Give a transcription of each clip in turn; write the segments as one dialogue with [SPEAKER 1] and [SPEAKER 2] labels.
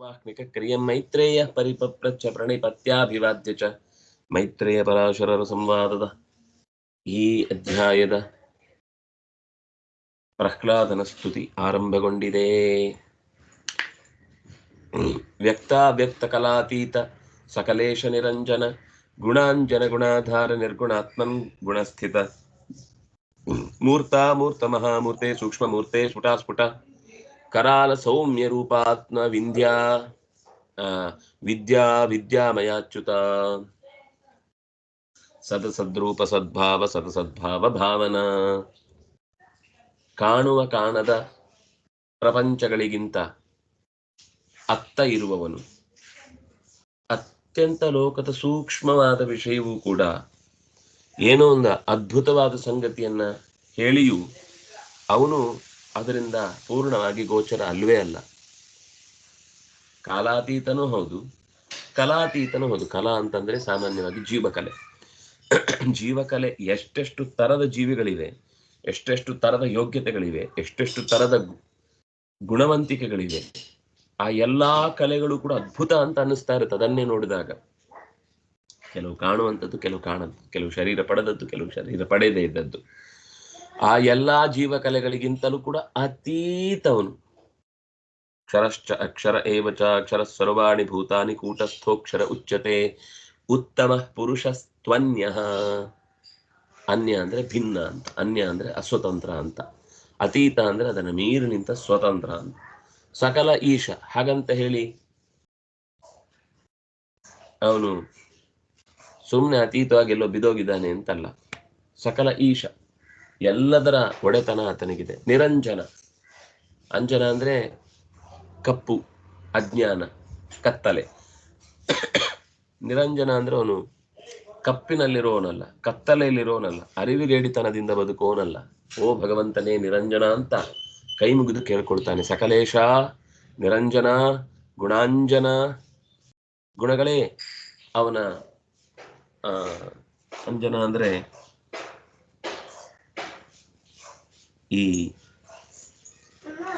[SPEAKER 1] ವಾಹ್ಮಿಕ ಕ್ರಿಯಂ ಮೈತ್ರೇಯ ಪರಿಪಪ್ರಚ್ಛ ಪ್ರಣಿಪತ್ಯಾಭಿವಾದ್ಯ ಚ. ಮೈತ್ರೇಯ ಪರಾಶರರ ಸಂವಾದದ ಈ ಅಧ್ಯಾಯದ ಪ್ರಹ್ಲಾದನ ಸ್ತುತಿ ಆರಂಭಗೊಂಡಿದೆ. ವ್ಯಕ್ತಾವ್ಯಕ್ತ ಕಲಾತೀತ ಸಕಲೇಶ ನಿರಂಜನ ಗುಣಾಂಜನ ಗುಣಾಧಾರ ನಿರ್ಗುಣಾತ್ಮನ್ ಗುಣಸ್ಥಿತ. ಮೂರ್ತ ಮೂರ್ತ ಮಹಾಮೂರ್ತೆ ಸೂಕ್ಷ್ಮ ಮೂರ್ತೆ ಸ್ಫುಟ ಸ್ಫುಟ ಕರಾಲ ಸೌಮ್ಯ ರೂಪಾತ್ಮ ವಿಂಧ್ಯಾ ವಿದ್ಯಾ ವಿದ್ಯಾಮಯಾಚ್ಯುತ. ಸದ ಸದ್ರೂಪ ಸದ್ಭಾವ ಸದ ಸದ್ಭಾವ ಭಾವನಾ. ಕಾಣುವ ಕಾಣದ ಪ್ರಪಂಚಗಳಿಗಿಂತ ಅತ್ತ ಇರುವವನು. ಅತ್ಯಂತ ಲೋಕದ ಸೂಕ್ಷ್ಮವಾದ ವಿಷಯವೂ ಕೂಡ ಏನೋ ಒಂದು ಅದ್ಭುತವಾದ ಸಂಗತಿಯನ್ನ ಹೇಳಿಯೂ ಅವನು ಅದರಿಂದ ಪೂರ್ಣವಾಗಿ ಗೋಚರ ಅಲ್ವೇ ಅಲ್ಲ. ಕಾಲಾತೀತನೂ ಹೌದು, ಕಲಾತೀತನೂ ಹೌದು. ಕಲಾ ಅಂತಂದ್ರೆ ಸಾಮಾನ್ಯವಾಗಿ ಜೀವಕಲೆ. ಜೀವಕಲೆ ಎಷ್ಟೆಷ್ಟು ತರದ ಜೀವಿಗಳಿವೆ, ಎಷ್ಟೆಷ್ಟು ತರದ ಯೋಗ್ಯತೆಗಳಿವೆ, ಎಷ್ಟೆಷ್ಟು ತರದ ಗುಣವಂತಿಕೆಗಳಿವೆ, ಆ ಎಲ್ಲಾ ಕಲೆಗಳು ಕೂಡ ಅದ್ಭುತ ಅಂತ ಅನ್ನಿಸ್ತಾ ಇರುತ್ತೆ. ಅದನ್ನೇ ನೋಡಿದಾಗ ಕೆಲವು ಕಾಣುವಂಥದ್ದು, ಕೆಲವು ಕಾಣದ್ದು ಕೆಲವು ಶರೀರ ಪಡೆದದ್ದು, ಕೆಲವು ಶರೀರ ಪಡೆಯದೇ ಇದ್ದದ್ದು. ಆ ಎಲ್ಲಾ ಜೀವಕಲೆಗಳಿಗಿಂತಲೂ ಕೂಡ ಅತೀತವನು. ಕ್ಷರಶ್ಚ ಅಕ್ಷರ ಏವಚ ಅಕ್ಷರ ಸರ್ವಾಣಿ ಭೂತಾನಿ ಕೂಟಸ್ಥೋಕ್ಷರ ಉಚ್ಯತೆ ಉತ್ತಮ ಪುರುಷಸ್ತ್ವನ್ಯ. ಅನ್ಯ ಅಂದ್ರೆ ಭಿನ್ನ ಅಂತ, ಅನ್ಯ ಅಂದ್ರೆ ಅಸ್ವತಂತ್ರ ಅಂತ. ಅತೀತ ಅಂದ್ರೆ ಅದನ್ನ ಮೀರಿ ನಿಂತ ಸ್ವತಂತ್ರ ಅಂತ. ಸಕಲ ಈಶ, ಹಾಗಂತ ಹೇಳಿ. ಅವನು ಸುಮ್ಮನೆ ಅತೀತವಾಗಿ ಎಲ್ಲೋ ಬಿದೋಗಿದ್ದಾನೆ ಅಂತಲ್ಲ. ಸಕಲ ಈಶ. ಎಲ್ಲದರ ಒಡೆತನ ಆತನಿಗಿದೆ. ನಿರಂಜನ. ಅಂಜನ ಅಂದ್ರೆ ಕಪ್ಪು, ಅಜ್ಞಾನ, ಕತ್ತಲೆ. ನಿರಂಜನ ಅಂದ್ರೆ ಅವನು ಕಪ್ಪಿನಲ್ಲಿರೋನಲ್ಲ, ಕತ್ತಲೆಯಲ್ಲಿರೋನಲ್ಲ, ಅರಿವಿಗೇಡಿತನದಿಂದ ಬದುಕೋನಲ್ಲ. ಓ ಭಗವಂತನೇ ನಿರಂಜನ ಅಂತ ಕೈ ಮುಗಿದು ಕೇಳ್ಕೊಳ್ತಾನೆ. ಸಕಲೇಶ, ನಿರಂಜನ, ಗುಣಾಂಜನ ಗುಣಗಳೇ ಅವನ ಅಂಜನ ಅಂದ್ರೆ ಈ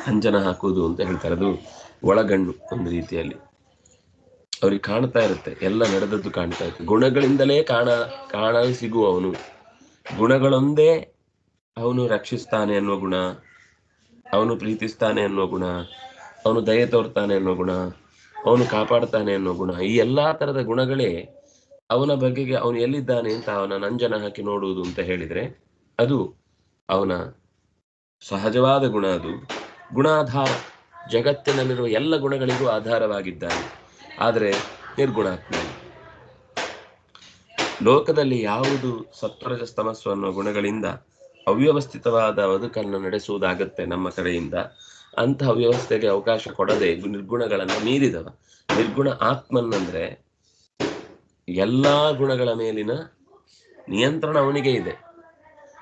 [SPEAKER 1] ಅಂಜನ ಹಾಕೋದು ಅಂತ ಹೇಳ್ತಾರೆ. ಅದು ಒಳಗಣ್ಣು ಒಂದು ರೀತಿಯಲ್ಲಿ. ಅವ್ರಿಗೆ ಕಾಣ್ತಾ ಇರುತ್ತೆ. ಎಲ್ಲ ನಡೆದದ್ದು ಕಾಣ್ತಾ ಇರುತ್ತೆ. ಗುಣಗಳಿಂದಲೇ ಕಾಣ ಕಾಣ ಸಿಗುವ ಅವನು ಗುಣಗಳೊಂದೇ ಅವನು ರಕ್ಷಿಸ್ತಾನೆ ಅನ್ನೋ ಗುಣ. ಅವನು ಪ್ರೀತಿಸ್ತಾನೆ ಅನ್ನೋ ಗುಣ. ಅವನು ದಯೆ ತೋರ್ತಾನೆ ಅನ್ನೋ ಗುಣ. ಅವನು ಕಾಪಾಡ್ತಾನೆ ಅನ್ನೋ ಗುಣ. ಈ ಎಲ್ಲಾ ತರದ ಗುಣಗಳೇ ಅವನ ಬಗೆಗೆ ಅವನು ಎಲ್ಲಿದ್ದಾನೆ ಅಂತ ಅವನ ನಂಜನ ಹಾಕಿ ನೋಡುವುದು ಅಂತ ಹೇಳಿದ್ರೆ ಅದು ಅವನ ಸಹಜವಾದ ಗುಣ ಅದು. ಗುಣಾಧಾರ ಜಗತ್ತಿನಲ್ಲಿರುವ ಎಲ್ಲ ಗುಣಗಳಿಗೂ ಆಧಾರವಾಗಿದ್ದಾನೆ. ಆದರೆ ನಿರ್ಗುಣಾತ್ಮ ಲೋಕದಲ್ಲಿ ಯಾವುದು ಸತ್ವರಜ ತಮಸ್ಸು ಅನ್ನೋ ಗುಣಗಳಿಂದ ಅವ್ಯವಸ್ಥಿತವಾದ ಬದುಕನ್ನು ನಡೆಸುವುದಾಗತ್ತೆ ನಮ್ಮ ಕಡೆಯಿಂದ. ಅಂತಹ ವ್ಯವಸ್ಥೆಗೆ ಅವಕಾಶ ಕೊಡದೆ ನಿರ್ಗುಣಗಳನ್ನು ಮೀರಿದವ. ನಿರ್ಗುಣ ಆತ್ಮನ್ನಂದ್ರೆ ಎಲ್ಲಾ ಗುಣಗಳ ಮೇಲಿನ ನಿಯಂತ್ರಣ ಅವನಿಗೆ ಇದೆ.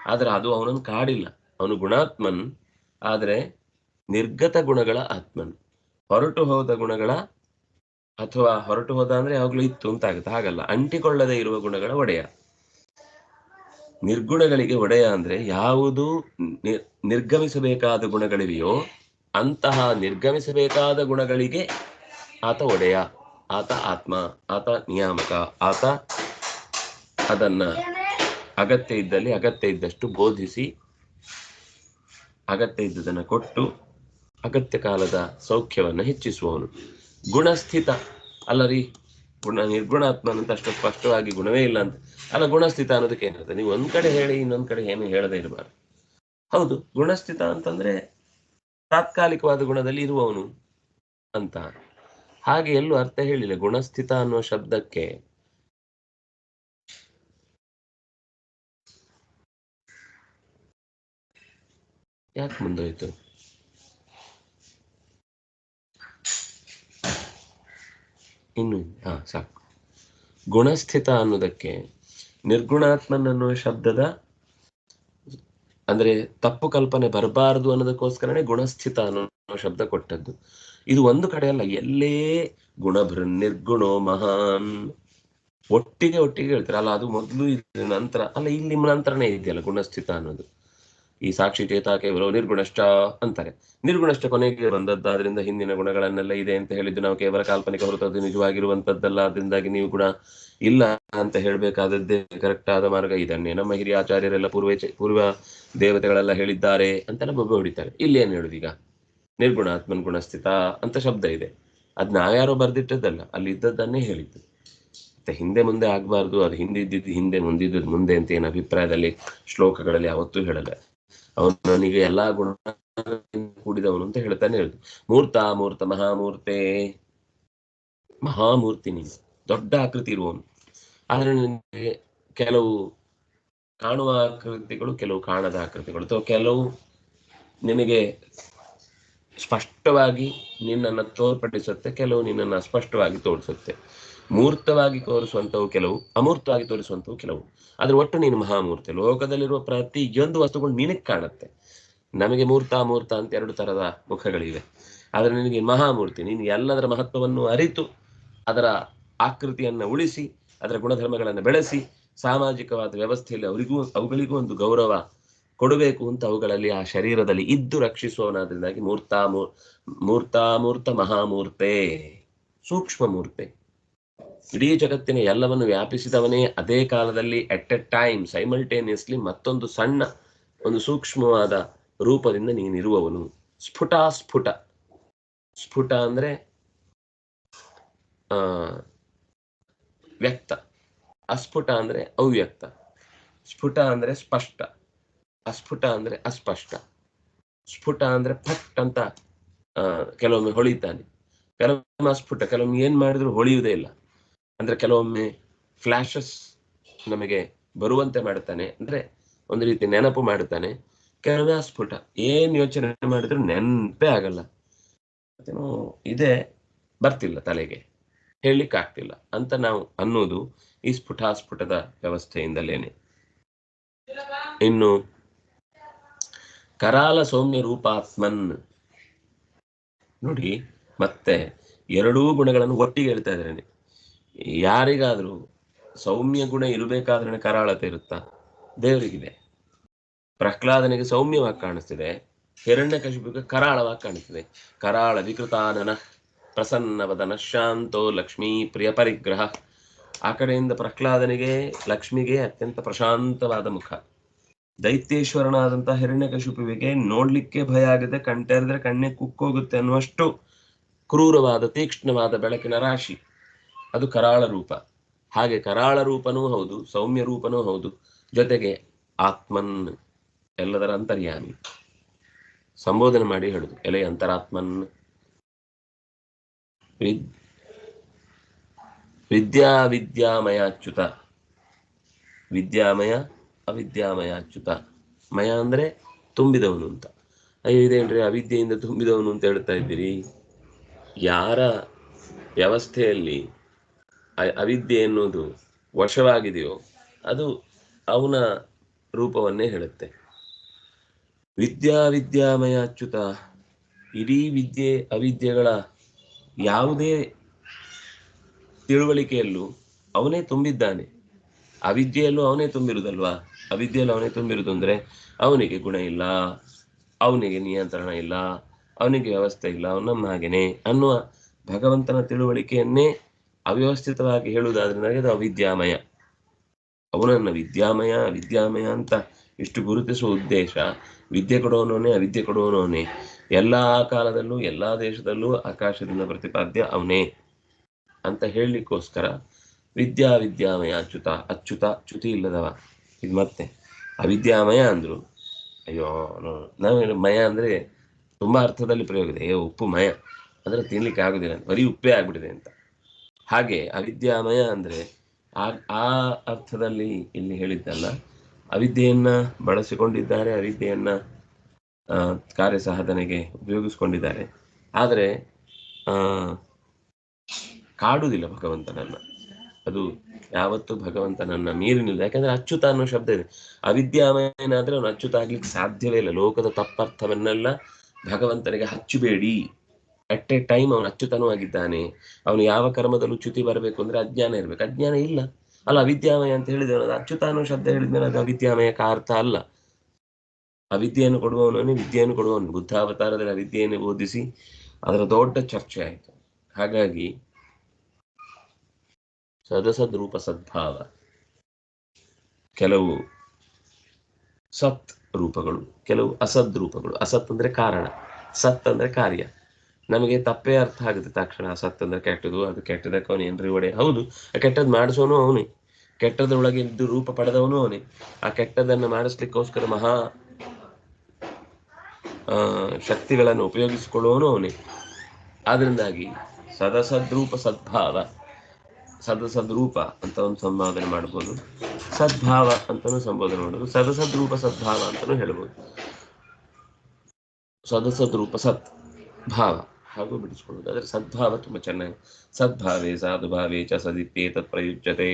[SPEAKER 1] ಆದ್ರೆ ಅದು ಅವನನ್ನು ಕಾಡಿಲ್ಲ. ಅವನು ಗುಣಾತ್ಮನ್, ಆದರೆ ನಿರ್ಗತ ಗುಣಗಳ ಆತ್ಮನ್. ಹೊರಟು ಹೋದ ಗುಣಗಳ ಅಥವಾ ಹೊರಟು ಹೋದ ಅಂದ್ರೆ ಯಾವಾಗ್ಲೂ ಇತ್ತು ಅಂತ ಆಗುತ್ತೆ. ಹಾಗಲ್ಲ, ಅಂಟಿಕೊಳ್ಳದೆ ಇರುವ ಗುಣಗಳ ಒಡೆಯ. ನಿರ್ಗುಣಗಳಿಗೆ ಒಡೆಯ ಅಂದ್ರೆ ಯಾವುದು ನಿರ್- ನಿರ್ಗಮಿಸಬೇಕಾದ ಗುಣಗಳಿವೆಯೋ ಅಂತಹ ನಿರ್ಗಮಿಸಬೇಕಾದ ಗುಣಗಳಿಗೆ ಆತ ಒಡೆಯ, ಆತ ಆತ್ಮ, ಆತ ನಿಯಾಮಕ, ಆತ ಅದನ್ನ ಅಗತ್ಯ ಇದ್ದಲ್ಲಿ ಅಗತ್ಯ ಇದ್ದಷ್ಟು ಬೋಧಿಸಿ ಅಗತ್ಯ ಇದ್ದುದನ್ನು ಕೊಟ್ಟು ಅಗತ್ಯ ಕಾಲದ ಸೌಖ್ಯವನ್ನು ಹೆಚ್ಚಿಸುವವನು. ಗುಣಸ್ಥಿತ ಅಲ್ಲ ರೀ, ಗುಣ ನಿರ್ಗುಣಾತ್ಮನಂತ ಅಷ್ಟು ಸ್ಪಷ್ಟವಾಗಿ ಗುಣವೇ ಇಲ್ಲ ಅಂತ. ಅಲ್ಲ, ಗುಣಸ್ಥಿತ ಅನ್ನೋದಕ್ಕೆ ಏನಿರುತ್ತೆ ನೀವು ಒಂದ್ ಕಡೆ ಹೇಳಿ, ಇನ್ನೊಂದ್ ಕಡೆ ಏನು ಹೇಳದೇ ಇರಬಾರ್ದು. ಹೌದು, ಗುಣಸ್ಥಿತ ಅಂತಂದ್ರೆ ತಾತ್ಕಾಲಿಕವಾದ ಗುಣದಲ್ಲಿ ಇರುವವನು ಅಂತ. ಹಾಗೆ ಎಲ್ಲೂ ಅರ್ಥ ಹೇಳಿಲ್ಲ ಗುಣಸ್ಥಿತ ಅನ್ನುವ ಶಬ್ದಕ್ಕೆ. ಯಾಕೆ ಮುಂದೋಯ್ತು? ಇನ್ನು, ಹಾ, ಸಾಕು. ಗುಣಸ್ಥಿತ ಅನ್ನೋದಕ್ಕೆ ನಿರ್ಗುಣಾತ್ಮನ್ ಅನ್ನೋ ಶಬ್ದದ, ಅಂದ್ರೆ ತಪ್ಪು ಕಲ್ಪನೆ ಬರಬಾರದು ಅನ್ನೋದಕ್ಕೋಸ್ಕರನೇ ಗುಣಸ್ಥಿತ ಅನ್ನೋ ಶಬ್ದ ಕೊಟ್ಟದ್ದು. ಇದು ಒಂದು ಕಡೆ ಅಲ್ಲ, ಎಲ್ಲೇ ಗುಣಭೃ ನಿರ್ಗುಣೋ ಮಹಾನ್. ಒಟ್ಟಿಗೆ ಒಟ್ಟಿಗೆ ಹೇಳ್ತಾರೆ. ಅಲ್ಲ, ಅದು ಮೊದಲು ಇದ್ರ ನಂತರ, ಅಲ್ಲ, ಇಲ್ಲಿ ನಂತರನೇ ಇದೆಯಲ್ಲ ಗುಣಸ್ಥಿತ ಅನ್ನೋದು. ಈ ಸಾಕ್ಷಿ ಚೇತಾಕೆ ಕೇವಲ ನಿರ್ಗುಣಶ್ಚ ಅಂತಾರೆ. ನಿರ್ಗುಣಶ್ಚ ಕೊನೆಗೆ ಬಂದದ್ದಾದ್ರಿಂದ ಹಿಂದಿನ ಗುಣಗಳನ್ನೆಲ್ಲ ಇದೆ ಅಂತ ಹೇಳಿದ್ದು ನಾವು ಕೇವಲ ಕಾಲ್ಪನಿಕ ಹೊರತು ಅದು ನಿಜವಾಗಿರುವಂತದ್ದಲ್ಲ. ಅದರಿಂದಾಗಿ ನೀವು ಗುಣ ಇಲ್ಲ ಅಂತ ಹೇಳಬೇಕಾದದ್ದೇ ಕರೆಕ್ಟ್ ಆದ ಮಾರ್ಗ ಇದನ್ನೇ. ನಮ್ಮ ಹಿರಿಯ ಆಚಾರ್ಯರೆಲ್ಲ ಪೂರ್ವ ಪೂರ್ವ ದೇವತೆಗಳೆಲ್ಲ ಹೇಳಿದ್ದಾರೆ ಅಂತೆಲ್ಲ ಬೊಬ್ಬೆ ಹೊಡಿತಾರೆ ಇಲ್ಲಿ ಏನ್ ಹೇಳುದು ಈಗ? ನಿರ್ಗುಣ ಆತ್ಮನ್ ಗುಣಸ್ಥಿತ ಅಂತ ಶಬ್ದ ಇದೆ. ಅದ್ ನಾವ್ಯಾರೋ ಬರ್ದಿಟ್ಟದ್ದಲ್ಲ ಅಲ್ಲಿ ಇದ್ದದ್ದನ್ನೇ ಹೇಳಿದ್ದು. ಮತ್ತೆ ಹಿಂದೆ ಮುಂದೆ ಆಗ್ಬಾರ್ದು, ಅದು ಹಿಂದೆ ಹಿಂದೆ ಮುಂದಿದ್ದು ಮುಂದೆ ಅಂತ ಏನು ಅಭಿಪ್ರಾಯದಲ್ಲಿ ಶ್ಲೋಕಗಳಲ್ಲಿ ಯಾವತ್ತೂ ಹೇಳಲ್ಲ. ಅವನು ನನಗೆ ಎಲ್ಲಾ ಗುಣ ಕೂಡಿದವನು ಅಂತ ಹೇಳ್ತಾನೆ ಹೇಳುದು. ಮೂರ್ತ ಮೂರ್ತ, ಮಹಾಮೂರ್ತೆ. ಮಹಾಮೂರ್ತಿ ನೀನು. ದೊಡ್ಡ ಆಕೃತಿ ಇರುವವನು. ಆದ್ರೆ ನಿನಗೆ ಕೆಲವು ಕಾಣುವ ಆಕೃತಿಗಳು, ಕೆಲವು ಕಾಣದ ಆಕೃತಿಗಳು. ಅಥವಾ ಕೆಲವು ನಿನಗೆ ಸ್ಪಷ್ಟವಾಗಿ ನಿನ್ನನ್ನು ತೋರ್ಪಡಿಸುತ್ತೆ, ಕೆಲವು ನಿನ್ನನ್ನು ಅಸ್ಪಷ್ಟವಾಗಿ ತೋರಿಸುತ್ತೆ. ಮೂರ್ತವಾಗಿ ತೋರಿಸುವಂಥವು ಕೆಲವು, ಅಮೂರ್ತವಾಗಿ ತೋರಿಸುವಂಥವು ಕೆಲವು. ಆದ್ರೆ ಒಟ್ಟು ನೀನು ಮಹಾಮೂರ್ತಿ. ಲೋಕದಲ್ಲಿರುವ ಪ್ರತಿಯೊಂದು ವಸ್ತುಗಳು ನಿನಗೆ ಕಾಣುತ್ತೆ. ನಮಗೆ ಮೂರ್ತ, ಅಮೂರ್ತ ಅಂತ ಎರಡು ತರದ ಮುಖಗಳಿವೆ. ಆದ್ರೆ ನಿನಗೆ ಮಹಾಮೂರ್ತಿ, ನೀನು ಎಲ್ಲದರ ಮಹತ್ವವನ್ನು ಅರಿತು, ಅದರ ಆಕೃತಿಯನ್ನು ಉಳಿಸಿ, ಅದರ ಗುಣಧರ್ಮಗಳನ್ನು ಬೆಳೆಸಿ, ಸಾಮಾಜಿಕವಾದ ವ್ಯವಸ್ಥೆಯಲ್ಲಿ ಅವರಿಗೂ, ಅವುಗಳಿಗೂ ಒಂದು ಗೌರವ ಕೊಡಬೇಕು ಅಂತ ಅವುಗಳಲ್ಲಿ ಆ ಶರೀರದಲ್ಲಿ ಇದ್ದು ರಕ್ಷಿಸುವವನಾದ್ರಿಂದಾಗಿ ಮೂರ್ತ ಮೂರ್ತಾಮೂರ್ತ ಮಹಾಮೂರ್ತೆ, ಸೂಕ್ಷ್ಮ ಮೂರ್ತೆ. ಇಡೀ ಜಗತ್ತಿನ ಎಲ್ಲವನ್ನು ವ್ಯಾಪಿಸಿದವನೇ ಅದೇ ಕಾಲದಲ್ಲಿ ಅಟ್ ಎ ಟೈಮ್ ಸೈಮಲ್ಟೇನಿಯಸ್ಲಿ ಮತ್ತೊಂದು ಸಣ್ಣ, ಒಂದು ಸೂಕ್ಷ್ಮವಾದ ರೂಪದಿಂದ ನೀನಿರುವವನು ಸ್ಫುಟ ಸ್ಫುಟ. ಸ್ಫುಟ ಅಂದ್ರೆ ವ್ಯಕ್ತ. ಅಸ್ಫುಟ ಅಂದ್ರೆ ಅವ್ಯಕ್ತ. ಸ್ಫುಟ ಅಂದ್ರೆ ಸ್ಪಷ್ಟ. ಅಸ್ಫುಟ ಅಂದ್ರೆ ಅಸ್ಪಷ್ಟ. ಸ್ಫುಟ ಅಂದ್ರೆ ಫಟ್ ಅಂತ ಕೆಲವೊಮ್ಮೆ ಹೊಳಿತಾನೆ. ಕೆಲವೊಮ್ಮೆ ಅಸ್ಫುಟ, ಕೆಲವೊಮ್ಮೆ ಏನ್ ಮಾಡಿದ್ರು ಹೊಳಿಯುವುದೇ ಇಲ್ಲ. ಅಂದ್ರೆ ಕೆಲವೊಮ್ಮೆ ಫ್ಲಾಶಸ್ ನಮಗೆ ಬರುವಂತೆ ಮಾಡುತ್ತಾನೆ. ಅಂದ್ರೆ ಒಂದು ರೀತಿ ನೆನಪು ಮಾಡ್ತಾನೆ ಕೆಲವೊಮ್ಮೆ ಸ್ಫುಟ. ಏನ್ ಯೋಚನೆ ಮಾಡಿದ್ರು ನೆನಪೇ ಆಗಲ್ಲ. ಇದೆ, ಬರ್ತಿಲ್ಲ ತಲೆಗೆ. ಹೇಳಲಿಕ್ಕೆ ಆಗ್ತಿಲ್ಲ ಅಂತ ನಾವು ಅನ್ನೋದು ಈ ಸ್ಫುಟಾಸ್ಫುಟದ ವ್ಯವಸ್ಥೆಯಿಂದಲೇನೆ. ಇನ್ನು ಕರಾಲ ಸೌಮ್ಯ ರೂಪಾತ್ಮನ್. ನೋಡಿ, ಮತ್ತೆ ಎರಡೂ ಗುಣಗಳನ್ನು ಒಟ್ಟಿಗೆ ಹೇಳ್ತಾ ಇದ್ದೇನೆ ಯಾರಿಗಾದ್ರೂ ಸೌಮ್ಯ ಗುಣ ಇರಬೇಕಾದ್ರೆ ಕರಾಳತೆ ಇರುತ್ತಾ? ದೇವರಿಗಿದೆ. ಪ್ರಹ್ಲಾದನಿಗೆ ಸೌಮ್ಯವಾಗಿ ಕಾಣಿಸ್ತಿದೆ. ಹಿರಣ್ಯ ಕಶಿಪಿಗೆ ಕರಾಳವಾಗಿ ಕಾಣಿಸ್ತಿದೆ. ಕರಾಳ ವಿಕೃತಾನನ, ಪ್ರಸನ್ನವದನ, ಶಾಂತೋ ಲಕ್ಷ್ಮೀ ಪ್ರಿಯ ಪರಿಗ್ರಹ. ಆ ಕಡೆಯಿಂದ ಪ್ರಹ್ಲಾದನಿಗೆ, ಲಕ್ಷ್ಮಿಗೆ ಅತ್ಯಂತ ಪ್ರಶಾಂತವಾದ ಮುಖ. ದೈತ್ಯೇಶ್ವರನಾದಂತಹ ಹಿರಣ್ಯಕಶಿಪುವಿಗೆ ನೋಡ್ಲಿಕ್ಕೆ ಭಯ ಆಗಿದೆ. ಕಣ್ತೆರೆದ್ರೆ ಕಣ್ಣೆ ಕುಕ್ಕೋಗುತ್ತೆ ಅನ್ನುವಷ್ಟು ಕ್ರೂರವಾದ, ತೀಕ್ಷ್ಣವಾದ ಬೆಳಕಿನ ರಾಶಿ. ಅದು ಕರಾಳ ರೂಪ. ಹಾಗೆ ಕರಾಳ ರೂಪನೂ ಹೌದು, ಸೌಮ್ಯ ರೂಪನೂ ಹೌದು. ಜೊತೆಗೆ ಆತ್ಮನ್ ಎಲ್ಲದರ ಅಂತರ್ಯಾಮಿ. ಸಂಬೋಧನೆ ಮಾಡಿ ಹೇಳುದು, ಎಲೆ ಅಂತರಾತ್ಮನ್. ವಿದ್ ವಿದ್ಯಾ ವಿದ್ಯಾಮಯ ಅಚ್ಯುತ ವಿದ್ಯಾಮಯ ಅವಿದ್ಯಾಮಯ ಅಚ್ಯುತ ಮಯ ಅಂದ್ರೆ ತುಂಬಿದವನು ಅಂತ. ಅಯ್ಯೋ, ಇದೇನ್ರಿ ಅವಿದ್ಯೆಯಿಂದ ತುಂಬಿದವನು ಅಂತ ಹೇಳ್ತಾ ಇದ್ದೀರಿ? ಯಾರ ವ್ಯವಸ್ಥೆಯಲ್ಲಿ ಅವಿದ್ಯೆ ಎನ್ನುವುದು ವಶವಾಗಿದೆಯೋ ಅದು ಅವನ ರೂಪವನ್ನೇ ಹೇಳುತ್ತೆ. ವಿದ್ಯಾ ವಿದ್ಯಾಮಯ ಅಚ್ಯುತ ಇಡೀ ವಿದ್ಯೆ ಅವಿದ್ಯೆಗಳ ಯಾವುದೇ ತಿಳುವಳಿಕೆಯಲ್ಲೂ ಅವನೇ ತುಂಬಿದ್ದಾನೆ. ಅವಿದ್ಯೆಯಲ್ಲೂ ಅವನೇ ತುಂಬಿರುದಲ್ವಾ? ಅವಿದ್ಯೆಯಲ್ಲೂ ಅವನೇ ತುಂಬಿರುದು ಅಂದ್ರೆ ಅವನಿಗೆ ಗುಣ ಇಲ್ಲ, ಅವನಿಗೆ ನಿಯಂತ್ರಣ ಇಲ್ಲ, ಅವನಿಗೆ ವ್ಯವಸ್ಥೆ ಇಲ್ಲ, ಅವನ ಹಾಗೇನೆ ಅನ್ನುವ ಭಗವಂತನ ತಿಳುವಳಿಕೆಯನ್ನೇ ಅವ್ಯವಸ್ಥಿತವಾಗಿ ಹೇಳುವುದಾದ್ರೆ ನನಗೆ ಅದು ಅವಿದ್ಯಾಮಯ. ಅವನನ್ನ ವಿದ್ಯಾಮಯ ವಿದ್ಯಾಮಯ ಅಂತ ಇಷ್ಟು ಗುರುತಿಸುವ ಉದ್ದೇಶ, ವಿದ್ಯೆ ಕೊಡೋನೋನೇ ಅವಿದ್ಯೆ ಕೊಡೋನೋನೇ ಎಲ್ಲ ಕಾಲದಲ್ಲೂ, ಎಲ್ಲಾ ದೇಶದಲ್ಲೂ ಆಕಾಶದಿಂದ ಪ್ರತಿಪಾದ್ಯ ಅವನೇ ಅಂತ ಹೇಳಲಿಕ್ಕೋಸ್ಕರ ವಿದ್ಯಾ ವಿದ್ಯಾಮಯ ಅಚ್ಯುತ ಅಚ್ಯುತ, ಚ್ಯುತಿ ಇಲ್ಲದವ. ಇದು ಮತ್ತೆ ಅವಿದ್ಯಾಮಯ ಅಂದ್ರು. ಅಯ್ಯೋ ನಾವು ಮಯ ಅಂದ್ರೆ ತುಂಬಾ ಅರ್ಥದಲ್ಲಿ ಪ್ರಯೋಗ ಇದೆ. ಏ, ಉಪ್ಪು ಮಯ. ಅಂದ್ರೆ ತಿನ್ಲಿಕ್ಕೆ ಆಗುದಿಲ್ಲ ಬರೀ ಉಪ್ಪೇ ಆಗ್ಬಿಟ್ಟಿದೆ ಅಂತ. ಹಾಗೆ ಅವಿದ್ಯಾಮಯ ಅಂದ್ರೆ ಆ ಆ ಅರ್ಥದಲ್ಲಿ ಇಲ್ಲಿ ಹೇಳಿದ್ದಲ್ಲ. ಅವಿದ್ಯೆಯನ್ನ ಬಳಸಿಕೊಂಡಿದ್ದಾರೆ, ಅವಿದ್ಯೆಯನ್ನ ಕಾರ್ಯ ಸಾಧನೆಗೆ ಉಪಯೋಗಿಸ್ಕೊಂಡಿದ್ದಾರೆ. ಆದರೆ ಕಾಡುವುದಿಲ್ಲ ಭಗವಂತನನ್ನ. ಅದು ಯಾವತ್ತು ಭಗವಂತನನ್ನ ಮೀರಿನಿಲ್ಲ. ಯಾಕಂದ್ರೆ ಅಚ್ಯುತ ಅನ್ನೋ ಶಬ್ದ ಇದೆ. ಅವಿದ್ಯಾಮಯನಾದ್ರೆ ಅವನು ಅಚ್ಯುತ ಆಗ್ಲಿಕ್ಕೆ ಸಾಧ್ಯವೇ ಇಲ್ಲ. ಲೋಕದ ತಪ್ಪರ್ಥವನ್ನೆಲ್ಲ ಭಗವಂತನಿಗೆ ಹಚ್ಚಬೇಡಿ. ಅಟ್ ಎ ಟೈಮ್ ಅವನು ಅಚ್ಯುತನೂ ಆಗಿದ್ದಾನೆ ಅವನು ಯಾವ ಕರ್ಮದಲ್ಲೂ ಚ್ಯುತಿ ಬರಬೇಕು ಅಂದ್ರೆ ಅಜ್ಞಾನ ಇರ್ಬೇಕು. ಅಜ್ಞಾನ ಇಲ್ಲ. ಅಲ್ಲ, ಅವಿದ್ಯಾಮಯ ಅಂತ ಹೇಳಿದ ಅಚ್ಯುತ ಅನ್ನೋ ಶಬ್ದ ಹೇಳಿದ್ಮೇಲೆ ಅದು ಅವಿದ್ಯಾಮಯಕ ಅರ್ಥ ಅಲ್ಲ. ಅವಿದ್ಯೆಯನ್ನು ಕೊಡುವವನೇ ವಿದ್ಯೆಯನ್ನು ಕೊಡುವವನು ಬುದ್ಧಾವತಾರದಲ್ಲಿ ಅವಿದ್ಯೆಯನ್ನು ಬೋಧಿಸಿ ಅದರ ದೊಡ್ಡ ಚರ್ಚೆ ಆಯಿತು. ಹಾಗಾಗಿ ಸದಸದ್ರೂಪ ಸದ್ಭಾವ. ಕೆಲವು ಸತ್ ರೂಪಗಳು, ಕೆಲವು ಅಸದ್ ರೂಪಗಳು. ಅಸತ್ ಅಂದ್ರೆ ಕಾರಣ. ಸತ್ ಅಂದ್ರೆ ಕಾರ್ಯ. ನಮಗೆ ತಪ್ಪೇ ಅರ್ಥ ಆಗುತ್ತೆ ತಕ್ಷಣ ಸತ್ತಂದ್ರೆ ಕೆಟ್ಟದು ಅದು ಕೆಟ್ಟದಕ್ಕೆ ಅವನು ಏನ್ರಿ ಒಡೆ? ಹೌದು, ಆ ಕೆಟ್ಟದ್ ಮಾಡಿಸೋನು ಅವನೇ. ಕೆಟ್ಟದ್ರೊಳಗೆ ಇದ್ದು ರೂಪ ಪಡೆದವನು ಅವನೇ. ಆ ಕೆಟ್ಟದನ್ನು ಮಾಡಿಸ್ಲಿಕ್ಕೋಸ್ಕರ ಮಹಾ ಶಕ್ತಿಗಳನ್ನು ಉಪಯೋಗಿಸಿಕೊಳ್ಳುವವನು ಅವನೇ. ಆದ್ರಿಂದಾಗಿ ಸದಸದ್ರೂಪ ಸದ್ಭಾವ. ಸದಸದ್ರೂಪ ಅಂತ ಒಂದು ಸಂಬೋಧನೆ ಮಾಡ್ಬೋದು. ಸದ್ಭಾವ ಅಂತಲೂ ಸಂಬೋಧನೆ ಮಾಡ್ಬೋದು. ಸದಸದ್ರೂಪ ಸದ್ಭಾವ ಅಂತಾನು ಹೇಳ್ಬೋದು. ಸದಸದ್ರೂಪ ಸತ್ ಭಾವ ಹಾಗೂ ಬಿಡಿಸ್ಕೊಳ್ಳೋದು ಆದರೆ ಸದ್ಭಾವ ತುಂಬ ಚೆನ್ನಾಗಿ ಸದ್ಭಾವೇ, ಸಾಧುಭಾವೇ ಚ ಸದಿತ್ಯೇ ತತ್ ಪ್ರಯುಜ್ಯತೆ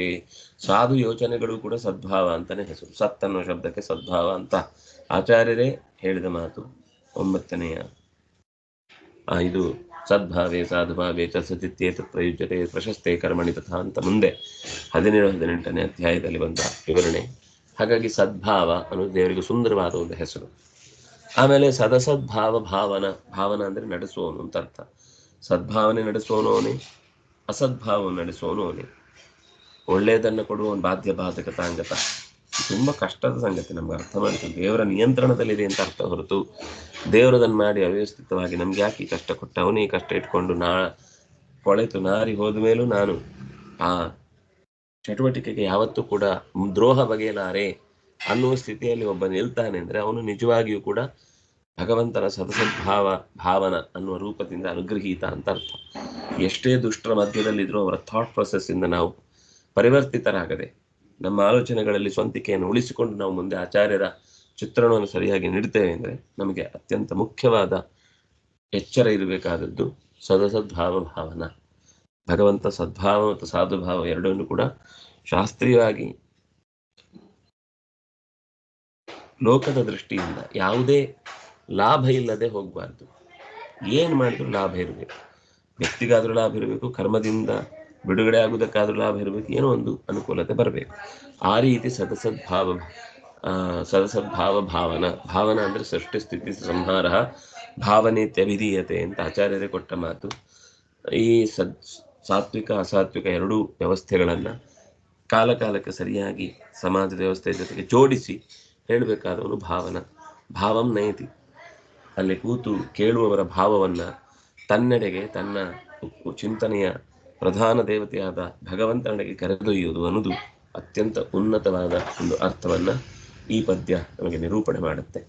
[SPEAKER 1] ಸಾಧು ಯೋಚನೆಗಳು ಕೂಡ ಸದ್ಭಾವ ಅಂತಾನೆ ಹೆಸರು. ಸತ್ ಅನ್ನೋ ಶಬ್ದಕ್ಕೆ ಸದ್ಭಾವ ಅಂತ ಆಚಾರ್ಯರೇ ಹೇಳಿದ ಮಾತು ಒಂಬತ್ತನೆಯ. ಇದು ಸದ್ಭಾವೇ, ಸಾಧುಭಾವೇ ಚ ಸದಿತ್ಯೇ ತತ್ ಪ್ರಯುಜ್ಯತೆ ಪ್ರಶಸ್ತೆ, ಕರ್ಮಣಿ ತಥಾ ಅಂತ ಮುಂದೆ ಹದಿನೇಳು, ಹದಿನೆಂಟನೇ ಅಧ್ಯಾಯದಲ್ಲಿ ಬಂದ ವಿವರಣೆ. ಹಾಗಾಗಿ ಸದ್ಭಾವ ಅನ್ನೋದು ದೇವರಿಗೆ ಸುಂದರವಾದ ಒಂದು ಹೆಸರು. ಆಮೇಲೆ ಸದಸದ್ಭಾವ ಭಾವನ ಭಾವನ ಅಂದ್ರೆ ನಡೆಸುವವನು ಅಂತ ಅರ್ಥ. ಸದ್ಭಾವನೆ ನಡೆಸುವವನು ಅವನೇ, ಅಸದ್ಭಾವವನ್ನು ನಡೆಸುವವನು ಅವನೇ. ಒಳ್ಳೆಯದನ್ನು ಕೊಡುವವನು ಬಾಧ್ಯ ಬಾಧಕ ತಾಂಗತ. ತುಂಬ ಕಷ್ಟದ ಸಂಗತಿ ನಮ್ಗೆ ಅರ್ಥ ಮಾಡ್ತೀವಿ ದೇವರ ನಿಯಂತ್ರಣದಲ್ಲಿದೆ ಅಂತ ಅರ್ಥ ಹೊರತು ದೇವರದನ್ನು ಮಾಡಿ ಅವ್ಯವಸ್ಥಿತವಾಗಿ ನಮ್ಗೆ ಯಾಕೆ ಕಷ್ಟ ಕೊಟ್ಟ? ಅವನೇ ಕಷ್ಟ ಇಟ್ಕೊಂಡು ನಾ ಕೊಳೆತು ನಾರಿ ಹೋದ ಮೇಲೂ ನಾನು ಆ ಚಟುವಟಿಕೆಗೆ ಯಾವತ್ತೂ ಕೂಡ ದ್ರೋಹ ಬಗೆಯಲಾರೆ ಅನ್ನುವ ಸ್ಥಿತಿಯಲ್ಲಿ ಒಬ್ಬ ನಿಲ್ತಾನೆ ಅಂದ್ರೆ ಅವನು ನಿಜವಾಗಿಯೂ ಕೂಡ ಭಗವಂತನ ಸದಸದ್ಭಾವ, ಭಾವನ ಅನ್ನುವ ರೂಪದಿಂದ ಅನುಗ್ರಹೀತ ಅಂತ ಅರ್ಥ. ಎಷ್ಟೇ ದುಷ್ಟರ ಮಧ್ಯದಲ್ಲಿದ್ದರೂ ಅವರ ಥಾಟ್ ಪ್ರೊಸೆಸ್ಸಿಂದ ನಾವು ಪರಿವರ್ತಿತರಾಗದೆ, ನಮ್ಮ ಆಲೋಚನೆಗಳಲ್ಲಿ ಸ್ವಂತಿಕೆಯನ್ನು ಉಳಿಸಿಕೊಂಡು ನಾವು ಮುಂದೆ ಆಚಾರ್ಯರ ಚಿತ್ರಣವನ್ನು ಸರಿಯಾಗಿ ನೀಡ್ತೇವೆ ಅಂದರೆ ನಮಗೆ ಅತ್ಯಂತ ಮುಖ್ಯವಾದ ಎಚ್ಚರ ಇರಬೇಕಾದದ್ದು ಸದಸದ್ಭಾವ, ಭಾವನ. ಭಗವಂತ ಸದ್ಭಾವ ಮತ್ತು ಸಾಧುಭಾವ ಎರಡನ್ನು ಕೂಡ ಶಾಸ್ತ್ರೀಯವಾಗಿ ಲೋಕದ ದೃಷ್ಟಿಯಿಂದ ಯಾವುದೇ ಲಾಭ ಇಲ್ಲದೆ ಹೋಗಬಾರ್ದು. ಏನು ಮಾಡಿದ್ರು ಲಾಭ ಇರಬೇಕು. ವ್ಯಕ್ತಿಗಾದ್ರೂ ಲಾಭ ಇರಬೇಕು, ಕರ್ಮದಿಂದ ಬಿಡುಗಡೆ ಆಗುವುದಕ್ಕಾದ್ರೂ ಲಾಭ ಇರಬೇಕು, ಏನೋ ಒಂದು ಅನುಕೂಲತೆ ಬರಬೇಕು. ಆ ರೀತಿ ಸದಸದ್ಭಾವ ಸದಸದ್ ಸದಸದ್ಭಾವ ಭಾವನ. ಭಾವನ ಅಂದ್ರೆ ಸೃಷ್ಟಿ, ಸ್ಥಿತಿ, ಸಂಹಾರ, ಭಾವನೆ ತ್ಯವಿಧೀಯತೆ ಅಂತ ಆಚಾರ್ಯರೇ ಕೊಟ್ಟ ಮಾತು. ಈ ಸದ್, ಸಾತ್ವಿಕ, ಅಸಾತ್ವಿಕ ಎರಡೂ ವ್ಯವಸ್ಥೆಗಳನ್ನ ಕಾಲಕಾಲಕ್ಕೆ ಸರಿಯಾಗಿ ಸಮಾಜದ ವ್ಯವಸ್ಥೆಯ ಜೊತೆಗೆ ಜೋಡಿಸಿ ಹೇಳಬೇಕಾದವನು ಭಾವನ. ಭಾವಂ ನಯತಿ. ಅಲ್ಲಿ ಕೂತು ಕೇಳುವವರ ಭಾವವನ್ನ ತನ್ನೆಡೆಗೆ ತನ್ನ ಚಿಂತನೆಯ ಪ್ರಧಾನ ದೇವತೆಯಾದ ಭಗವಂತನಡೆಗೆ ಕರೆದೊಯ್ಯುವುದು ಅನ್ನೋದು ಅತ್ಯಂತ ಉನ್ನತವಾದ ಒಂದು ಅರ್ಥವನ್ನ ಈ ಪದ್ಯ ನಮಗೆ ನಿರೂಪಣೆ ಮಾಡುತ್ತೆ.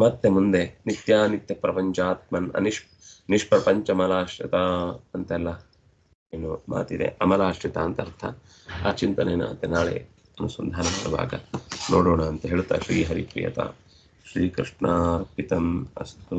[SPEAKER 1] ಮತ್ತೆ ಮುಂದೆ ನಿತ್ಯಾನಿತ್ಯ ಪ್ರಪಂಚಾತ್ಮನ್ ಅನಿಷ್ ನಿಷ್ಪ್ರಪಂಚಮಲಾಶ್ರಿತ ಅಂತೆಲ್ಲ ಏನು ಮಾತಿದೆ. ಅಮಲಾಶ್ರಿತ ಅಂತ ಅರ್ಥ. ಆ ಚಿಂತನೆಯನ್ನು ನಾಳೆ ಅನುಸಂಧಾನ ಮಾಡುವಾಗ ನೋಡೋಣ ಅಂತ ಹೇಳ್ತಾ ಶ್ರೀ श्रीकृष्णार्पितम् अस्तु।